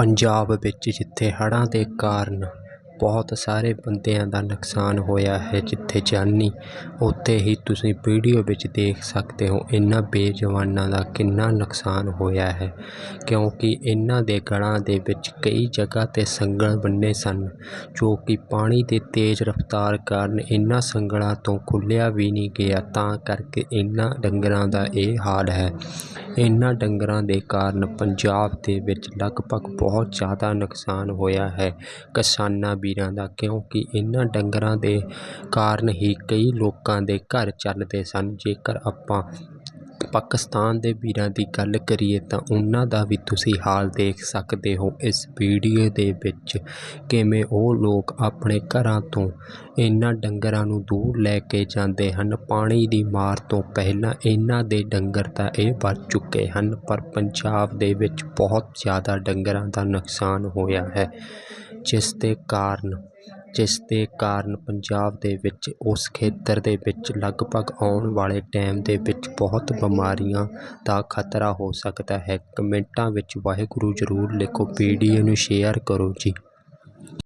ਪੰਜਾਬ ਵਿੱਚ ਜਿੱਥੇ ਹੜ੍ਹਾਂ ਦੇ ਕਾਰਨ ਬਹੁਤ ਸਾਰੇ ਬੰਦਿਆਂ ਦਾ ਨੁਕਸਾਨ ਹੋਇਆ ਹੈ ਜਿੱਥੇ ਜਾਨੀ, ਉੱਥੇ ਹੀ ਤੁਸੀਂ ਵੀਡੀਓ ਵਿੱਚ ਦੇਖ ਸਕਦੇ ਹੋ, ਇਹਨਾਂ ਬੇਜਵਾਨਾਂ ਦਾ ਕਿੰਨਾ ਨੁਕਸਾਨ ਹੋਇਆ ਹੈ। ਕਿਉਂਕਿ ਇਹਨਾਂ ਦੇ ਗਲਾਂ ਦੇ ਵਿੱਚ ਕਈ ਜਗ੍ਹਾ 'ਤੇ ਸੰਗਲ ਬੰਨੇ ਸਨ, ਜੋ ਕਿ ਪਾਣੀ ਦੇ ਤੇਜ਼ ਰਫ਼ਤਾਰ ਕਾਰਨ ਇਹਨਾਂ ਸੰਗਲਾਂ ਤੋਂ ਖੁੱਲ੍ਹਿਆ ਵੀ ਨਹੀਂ ਗਿਆ, ਤਾਂ ਕਰਕੇ ਇਹਨਾਂ ਡੰਗਰਾਂ ਦਾ ਇਹ ਹਾਲ ਹੈ। ਇਹਨਾਂ ਡੰਗਰਾਂ ਦੇ ਕਾਰਨ ਪੰਜਾਬ ਦੇ ਵਿੱਚ ਲਗਭਗ ਬਹੁਤ ਜ਼ਿਆਦਾ ਨੁਕਸਾਨ ਹੋਇਆ ਹੈ। ਕਿਸਾਨਾਂ ਵੀ ਵੀਰਾਂ ਦਾ, ਕਿਉਂਕਿ ਇਹਨਾਂ ਡੰਗਰਾਂ ਦੇ ਕਾਰਨ ਹੀ ਕਈ ਲੋਕਾਂ ਦੇ ਘਰ ਚੱਲਦੇ ਸਨ। ਜੇਕਰ ਆਪਾਂ ਪਾਕਿਸਤਾਨ ਦੇ ਵੀਰਾਂ ਦੀ ਗੱਲ ਕਰੀਏ ਤਾਂ ਉਹਨਾਂ ਦਾ ਵੀ ਤੁਸੀਂ ਹਾਲ ਦੇਖ ਸਕਦੇ ਹੋ। ਇਸ ਵੀਡੀਓ ਦੇ ਵਿੱਚ ਕਿਵੇਂ ਉਹ ਲੋਕ ਆਪਣੇ ਘਰਾਂ ਤੋਂ ਇਹਨਾਂ ਡੰਗਰਾਂ ਨੂੰ ਦੂਰ ਲੈ ਕੇ ਜਾਂਦੇ ਹਨ। ਪਾਣੀ ਦੀ ਮਾਰ ਤੋਂ ਪਹਿਲਾਂ ਇਹਨਾਂ ਦੇ ਡੰਗਰ ਤਾਂ ਇਹ ਬਚ ਚੁੱਕੇ ਹਨ, ਪਰ ਪੰਜਾਬ ਦੇ ਵਿੱਚ ਬਹੁਤ ਜ਼ਿਆਦਾ ਡੰਗਰਾਂ ਦਾ ਨੁਕਸਾਨ ਹੋਇਆ ਹੈ। ਜਿਸ ਦੇ ਕਾਰਨ, ਜਿਸ ਦੇ ਕਾਰਨ ਪੰਜਾਬ ਦੇ ਵਿੱਚ, ਉਸ ਖੇਤਰ ਦੇ ਵਿੱਚ ਲਗਭਗ ਆਉਣ ਵਾਲੇ ਟਾਈਮ ਦੇ ਵਿੱਚ ਬਹੁਤ ਬਿਮਾਰੀਆਂ ਦਾ ਖਤਰਾ ਹੋ ਸਕਦਾ ਹੈ। ਕਮੈਂਟਾਂ ਵਿੱਚ ਵਾਹਿਗੁਰੂ ਜ਼ਰੂਰ ਲਿਖੋ ਵੀਡੀਓ ਨੂੰ ਸ਼ੇਅਰ ਕਰੋ ਜੀ।